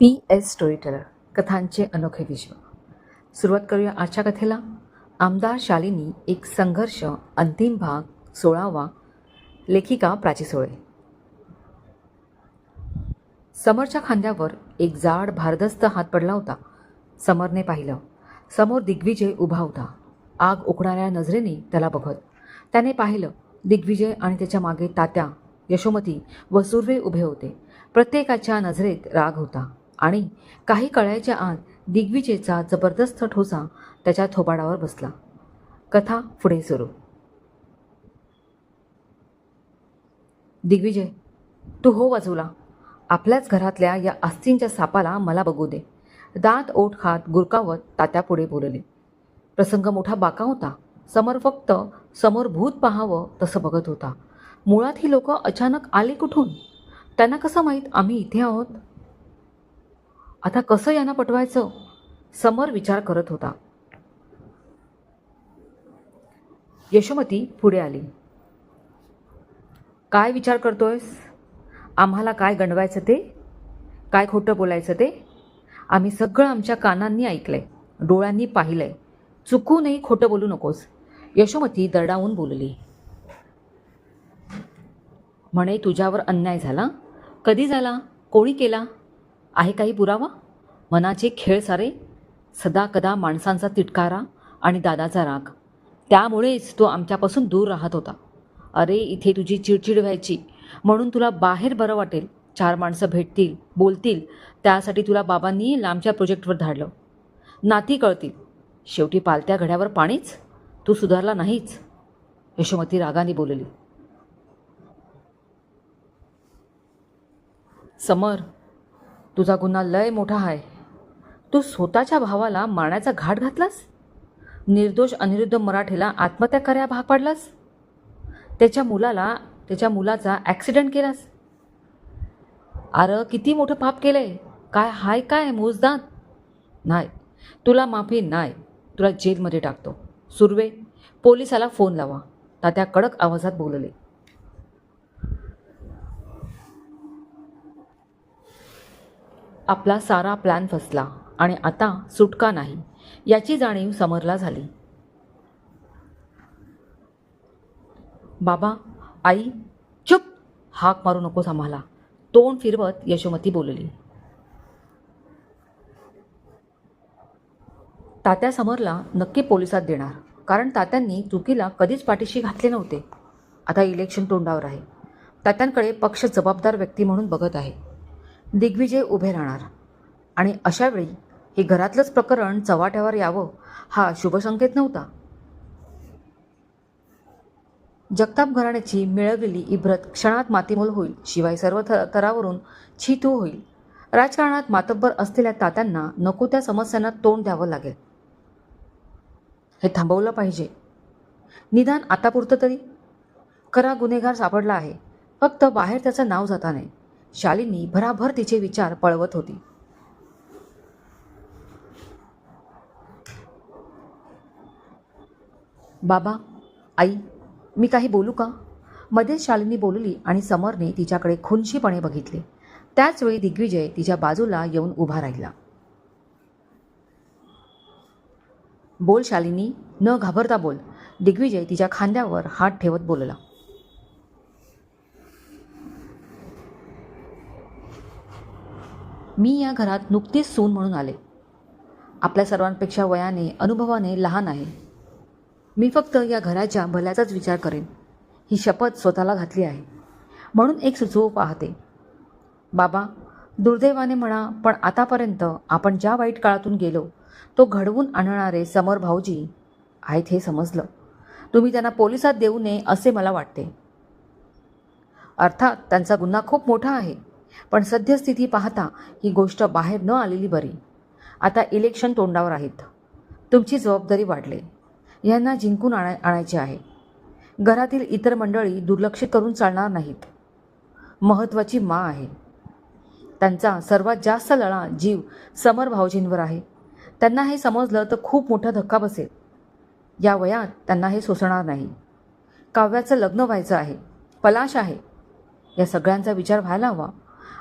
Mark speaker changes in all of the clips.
Speaker 1: P S story teller कथांचे अनोखे विश्व. सुरुवात करूया आजच्या कथेला. आमदार शालिनी एक संघर्ष अंतिम भाग सोळावा लेखिका प्राची सोळे. समरच्या खांद्यावर एक जाड भारदस्त हात पडला होता. समरने पाहिलं. समोर दिग्विजय उभा होता. आग उकणाऱ्या नजरेने त्याला बघत. त्याने पाहिलं दिग्विजय आणि त्याच्यामागे तात्या यशोमती व सुर्वे उभे होते. प्रत्येकाच्या नजरेत राग होता. आणि काही कळायच्या आत दिग्विजयचा जबरदस्त ठोसा त्याच्या थोबाडावर बसला. कथा पुढे सुरू. दिग्विजय तू हो बाजूला. आपल्याच घरातल्या या अस्थींच्या सापाला मला बघू दे. दात ओठ खात गुरकावत तात्यापुढे बोलले. प्रसंग मोठा बाका होता. समोर फक्त समोर भूत पाहावं तसं बघत होता. मुळात ही लोक अचानक आली कुठून? त्यांना कसं माहीत आम्ही इथे आहोत? आता कसं यांना पटवायचं? समर विचार करत होता. यशोमती पुढे आली. काय विचार करतोयस? आम्हाला काय गणवायचं ते? काय खोटं बोलायचं ते? आम्ही सगळं आमच्या कानांनी ऐकलंय डोळ्यांनी पाहिलंय. चुकूनही खोटं बोलू नकोस. यशोमती दरडावून बोलली. म्हणे तुझ्यावर अन्याय झाला? कधी झाला? कोणी केला? आहे काही पुरावा? मनाचे खेळ सारे सदा कदा माणसांचा तिटकारा आणि दादाचा राग. त्यामुळेच तो आमच्यापासून दूर राहत होता. अरे इथे तुझी चिडचिड व्हायची. म्हणून तुला बाहेर बरं वाटेल. चार माणसं भेटतील बोलतील. त्यासाठी तुला बाबांनी लांबच्या प्रोजेक्टवर धाडलं. नाती कळतील. शेवटी पालत्या घड्यावर पाणीच? तू सुधारला नाहीच? यशोमती रागाने बोलली. समर तुझा गुन्हा लय मोठा आहे. तू स्वतःच्या भावाला मारण्याचा घाट घातलास? निर्दोष अनिरुद्ध मराठेला आत्महत्या कराया भाग पाडलास? त्याच्या मुलाला त्याच्या मुलाचा ॲक्सिडेंट केलास? अरे किती मोठं पाप केलंय? काय हाय काय मोजदात नाही तुला माफी नाही. तुला जेलमध्ये टाकतो. सुर्वे पोलिसाला फोन लावा. तात्या कडक आवाजात बोलले. आपला सारा प्लॅन फसला आणि आता सुटका नाही याची जाणीव समरला झाली. बाबा आई चुप! हाक मारू नकोस आम्हाला. तोंड फिरवत यशोमती बोलली. तात्या समरला नक्की पोलिसात देणार कारण तात्यांनी चुकीला कधीच पाठीशी घातले नव्हते. आता इलेक्शन तोंडावर आहे. तात्यांकडे पक्ष जबाबदार व्यक्ती म्हणून बघत आहे. दिग्विजय उभे राहणार. आणि अशावेळी हे घरातलंच प्रकरण चव्हाट्यावर यावं हा शुभसंकेत नव्हता. जगताप घराण्याची मिळवलेली इब्रत क्षणात मातीमोल होईल शिवाय सर्व थ थरावरून छितू होईल. राजकारणात मातब्बर असलेल्या तात्यांना नको त्या समस्यांना तोंड द्यावं लागेल. हे थांबवलं पाहिजे. निदान आतापुरतं तरी. खरा गुन्हेगार सापडला आहे. फक्त बाहेर त्याचं नाव जाता नाही. शालिनी भराभर तिचे विचार पळवत होती. बाबा आई मी काही बोलू का? मध्येच शालिनी बोलली आणि समरने तिच्याकडे खुनशीपणे बघितले. त्याचवेळी दिग्विजय तिच्या बाजूला येऊन उभा राहिला. बोल शालिनी न घाबरता बोल. दिग्विजय तिच्या खांद्यावर हात ठेवत बोलला. मी या घरात नुकतीच सून म्हणून आले. आपल्या सर्वांपेक्षा वयाने अनुभवाने लहान आहे. मी फक्त या घराच्या भल्याचाच विचार करेन. ही शपथ स्वतःला घातली आहे. म्हणून एक सुचवू पाहते. बाबा दुर्दैवाने म्हणा पण आतापर्यंत आपण ज्या वाईट काळातून गेलो तो घडवून आणणारे समर भाऊजी आहेत हे समजलं. तुम्ही त्यांना पोलिसात देऊ नये असे मला वाटते. अर्थात त्यांचा गुन्हा खूप मोठा आहे. पण सद्यस्थिती पाहता ही गोष्ट बाहेर न आलेली बरी. आता इलेक्शन तोंडावर आहेत. तुमची जबाबदारी वाढले. यांना जिंकून आणा आणायचे आहे. घरातील इतर मंडळी दुर्लक्षित करून चालणार नाहीत. महत्त्वाची मा आहे. त्यांचा सर्वात जास्त लळा जीव समर भाऊजींवर आहे. त्यांना हे समजलं तर खूप मोठा धक्का बसेल. या वयात त्यांना हे सोसणार नाही. काव्याचं लग्न व्हायचं आहे. पलाश आहे. या सगळ्यांचा विचार व्हायला हवा.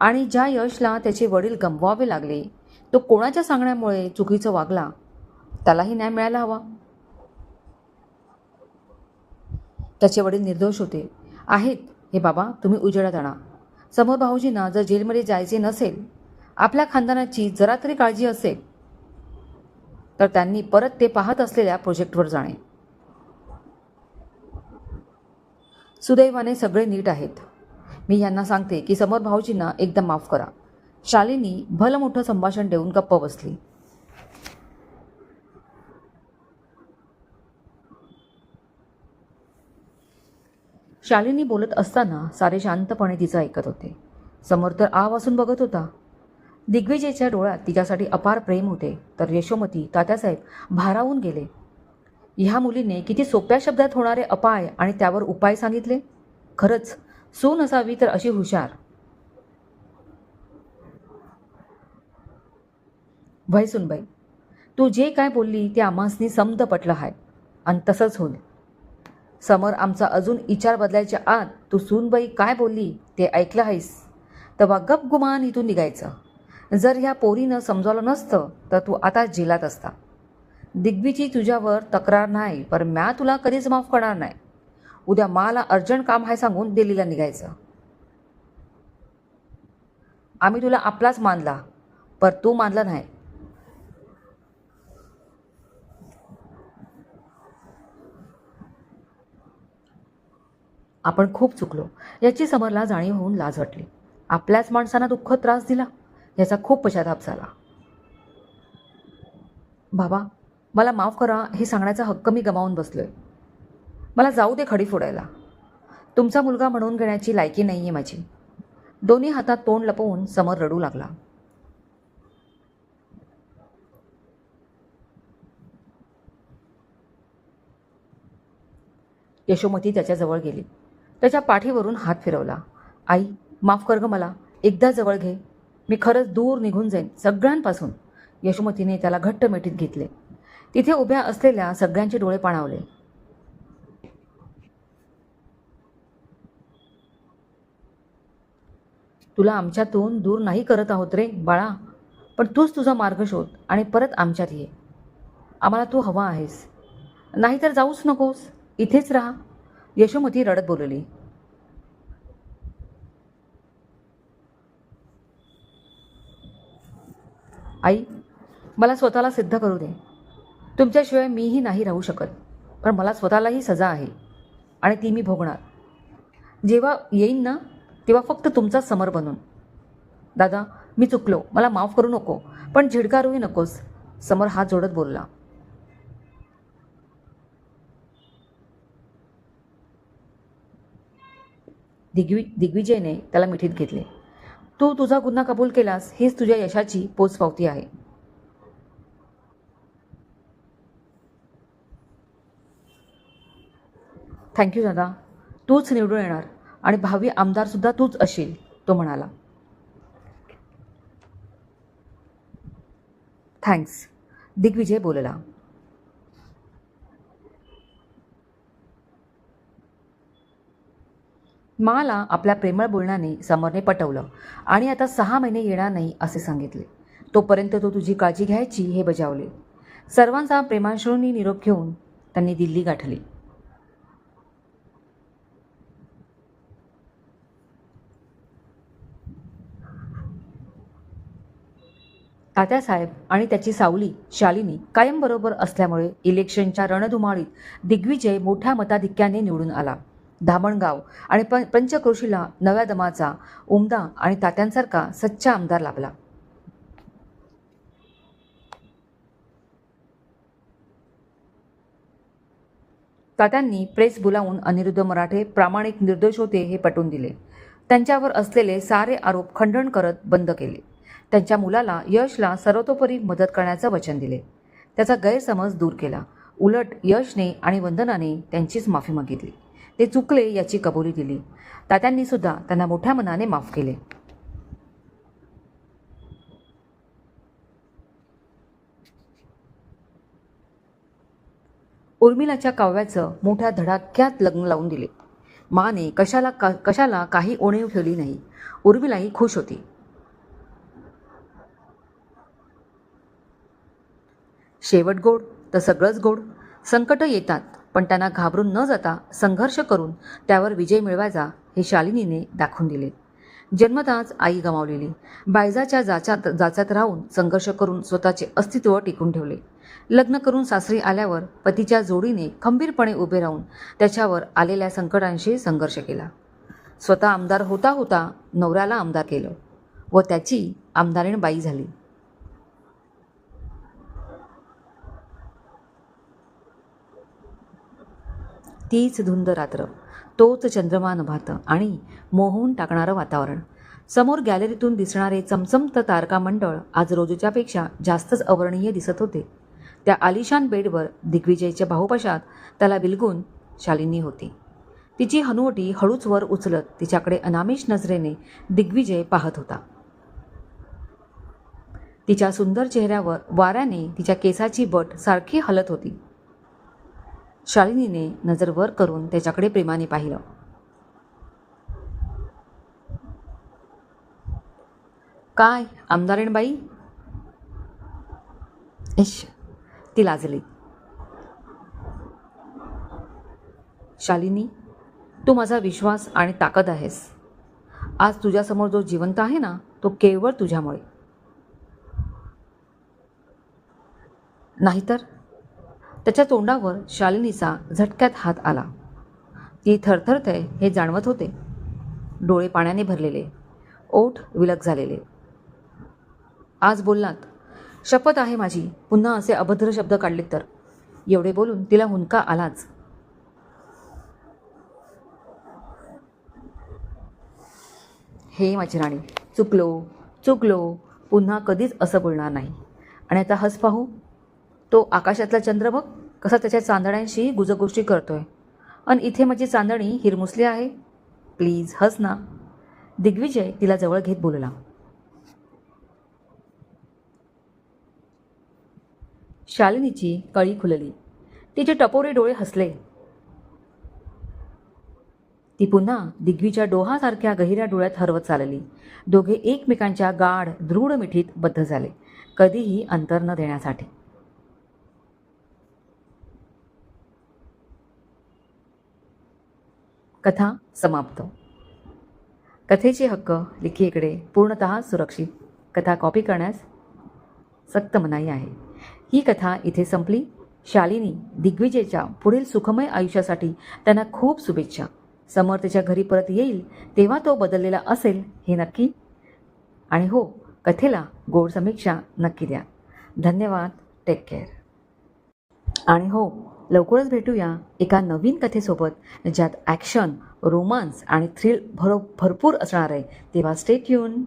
Speaker 1: आणि ज्या यशला त्याचे वडील गमवावे लागले तो कोणाच्या सांगण्यामुळे चुकीचं वागला? त्यालाही न्याय मिळायला हवा. त्याचे वडील निर्दोष होते. आहेत हे बाबा तुम्ही उजेडात आणा. समोर भाऊजींना जर जेलमध्ये जायचे नसेल आपल्या खानदानाची जरा तरी काळजी असेल तर त्यांनी परत ते पाहत असलेल्या प्रोजेक्टवर जाणे. सुदैवाने सगळे नीट आहेत. मी यांना सांगते की समोर भाऊजींना एकदम माफ करा. शालिनी भलं मोठं संभाषण देऊन गप्प बसली. शालिनी बोलत असताना सारे शांतपणे तिचं ऐकत होते. समोर तर आ वासून बघत होता. दिग्विजयच्या डोळ्यात तिच्यासाठी अपार प्रेम होते तर यशोमती तात्यासाहेब भारावून गेले. ह्या मुलीने किती सोप्या शब्दात होणारे अपाय आणि त्यावर उपाय सांगितले? खरंच सून असावी तर अशी हुशार. भय सुनबाई तू जे काय बोलली ते आम्हासनी समद पटलं आहे आणि तसंच होईल समर आमचा अजून विचार बदलायच्या आत तू सूनबाई काय बोलली ते ऐकलं आहेस तेव्हा गप गुमान इथून निघायचं. जर ह्या पोरीनं समजावलं नसतं तर तू आता जेलात असता. दिग्वीची तुझ्यावर तक्रार नाही पर म्या तुला कधीच माफ करणार नाही. उद्या मला अर्जंट काम आहे सांगून दिल्लीला निघायचं. आम्ही तुला आपलाच मानला पर तू मानला नाही. आपण खूप चुकलो. याची समरला जाणीव होऊन लाज वाटली. आपल्याच माणसांना दुःख त्रास दिला. याचा खूप पश्चाताप झाला. बाबा मला माफ करा हे सांगण्याचा हक्क मी गमावून बसलोय. मला जाऊ दे खडी फोडायला. तुमचा मुलगा म्हणून घेण्याची लायकी नाही आहे माझी. दोन्ही हातात तोंड लपवून समर रडू लागला. यशोमती त्याच्याजवळ गेली. त्याच्या पाठीवरून हात फिरवला. आई माफ कर ग मला. एकदा जवळ घे. मी खरंच दूर निघून जाईन सगळ्यांपासून. यशोमतीने त्याला घट्ट मिठीत घेतले. तिथे उभ्या असलेल्या सगळ्यांचे डोळे पाणावले. तुला आमच्यातून दूर नाही करत आहोत रे बाळा. पण तूच तुझा मार्ग शोध आणि परत आमच्यात ये. आम्हाला तू हवा आहेस. नाहीतर जाऊच नकोस. इथेच राहा. यशोमती रडत बोलली. आई मला स्वतःला सिद्ध करू दे. तुमच्याशिवाय मीही नाही राहू शकत पण मला स्वतःलाही सजा आहे आणि ती मी भोगणार. जेव्हा येईन ना किंवा फक्त तुमचा समर बनून. दादा मी चुकलो. मला माफ करू नको. पण झिडकारूही नकोस. समर हात जोडत बोलला. दिग्वि दिग्विजयने त्याला मिठीत घेतले. तू तुझा गुन्हा कबूल केलास हीच तुझ्या यशाची पोचपावती आहे. थँक्यू दादा. तूच निवडून येणार. आणि भावी आमदारसुद्धा तूच असेल तो म्हणाला. थँक्स दिग्विजय बोलला. माला आपल्या प्रेमळ बोलण्याने समरने पटवलं. आणि आता सहा महिने येणार नाही असे सांगितले. तोपर्यंत तो तुझी काळजी घ्यायची हे बजावले. सर्वांचा प्रेमाश्रूंनी निरोप घेऊन त्यांनी दिल्ली गाठली. तात्यासाहेब आणि त्याची सावली शालिनी कायम बरोबर असल्यामुळे इलेक्शनच्या रणधुमाळीत दिग्विजय मोठ्या मताधिक्याने निवडून आला. धामणगाव आणि प पंचक्रोशीला नव्या दमाचा उमदा आणि तात्यांसारखा सच्चा आमदार लाभला. तात्यांनी प्रेस बोलावून अनिरुद्ध मराठे प्रामाणिक निर्दोष होते हे पटवून दिले. त्यांच्यावर असलेले सारे आरोप खंडन करत बंद केले. त्यांच्या मुलाला यशला सर्वतोपरी मदत करण्याचं वचन दिले. त्याचा गैरसमज दूर केला. उलट यशने आणि वंदनाने त्यांचीच माफी मागितली. ते चुकले याची कबुली दिली. तात्यांनी सुद्धा त्यांना मोठ्या मनाने माफ केले. उर्मिलाच्या काव्याचं मोठ्या धडाक्यात लग्न लावून दिले. माने कशाला का कशाला काही ओणीव ठेवली नाही. उर्मिलाही खुश होती. शेवट गोड तर सगळंच गोड. संकटं येतात पण त्यांना घाबरून न जाता संघर्ष करून त्यावर विजय मिळवायचा हे शालिनीने दाखवून दिले. जन्मताच आई गमावलेली. बायजाच्या जाच्यात जाचात राहून संघर्ष करून स्वतःचे अस्तित्व टिकून ठेवले. लग्न करून सासरी आल्यावर पतीच्या जोडीने खंबीरपणे उभे राहून त्याच्यावर आलेल्या संकटांशी संघर्ष केला. स्वतः आमदार होता होता नवऱ्याला आमदार केलं व त्याची आमदारीण बाई झाली. तीच धुंद रात्र तोच चंद्रमान भात आणि मोहून टाकणारं वातावरण. समोर गॅलरीतून दिसणारे चमचमत तारकामंडळ आज रोजच्यापेक्षा जास्तच अवर्णीय दिसत होते. त्या आलिशान बेडवर दिग्विजयच्या भाऊपशात त्याला विलगून शालिनी होती. तिची हनुवटी हळूच वर उचलत तिच्याकडे अनामिष नजरेने दिग्विजय पाहत होता. तिच्या सुंदर चेहऱ्यावर वाऱ्याने तिच्या केसाची बट सारखी हलत होती. शालिनीने नजर वर करून त्याच्याकडे प्रेमाने पाहिलं. काय आमदारीणबाई? इश ती लाजली. शालिनी तू माझा विश्वास आणि ताकद आहेस. आज तुझ्यासमोर जो जिवंत आहे ना तो केवळ तुझ्यामुळे. नाहीतर? त्याच्या तोंडावर शालिनीचा झटक्यात हात आला. ती थरथरते हे जाणवत होते. डोळे पाण्याने भरलेले ओठ विलग झालेले. आज बोललात. शपथ आहे माझी. पुन्हा असे अभद्र शब्द काढले तर. एवढे बोलून तिला हुंका आलाच. हे माझी राणी चुकलो चुकलो. पुन्हा कधीच असं बोलणार नाही. आणि आता हस पाहू. तो आकाशातला चंद्र बघ कसा त्याच्या चांदण्यांशी गुजगोष्टी करतोय. आणि इथे माझी चांदणी हिरमुसली आहे. प्लीज हस ना. दिग्विजय तिला जवळ घेत बोलला. शालिनीची कळी खुलली. तिचे टपोरे डोळे हसले. ती पुन्हा दिग्वीच्या डोहासारख्या गहिऱ्या डोळ्यात हरवत चालली. दोघे एकमेकांच्या गाढ दृढ मिठीत बद्ध झाले. कधीही अंतर न देण्यासाठी. कथा समाप्त. कथेचे हक्क लिखीकडे पूर्णतः सुरक्षित. कथा कॉपी करण्यास सक्त मनाई आहे. ही कथा इथे संपली. शालिनी दिग्विजयच्या पुढील सुखमय आयुष्यासाठी त्यांना खूप शुभेच्छा. समोर त्याच्या घरी परत येईल तेव्हा तो बदललेला असेल हे नक्की. आणि हो कथेला गोड समीक्षा नक्की द्या. धन्यवाद. टेक केअर आणि हो लवकरच भेटूया एका नवीन कथेसोबत ज्यात ॲक्शन रोमांस आणि थ्रिल भरो भरपूर असणार आहे. तेव्हा स्टेट ट्यून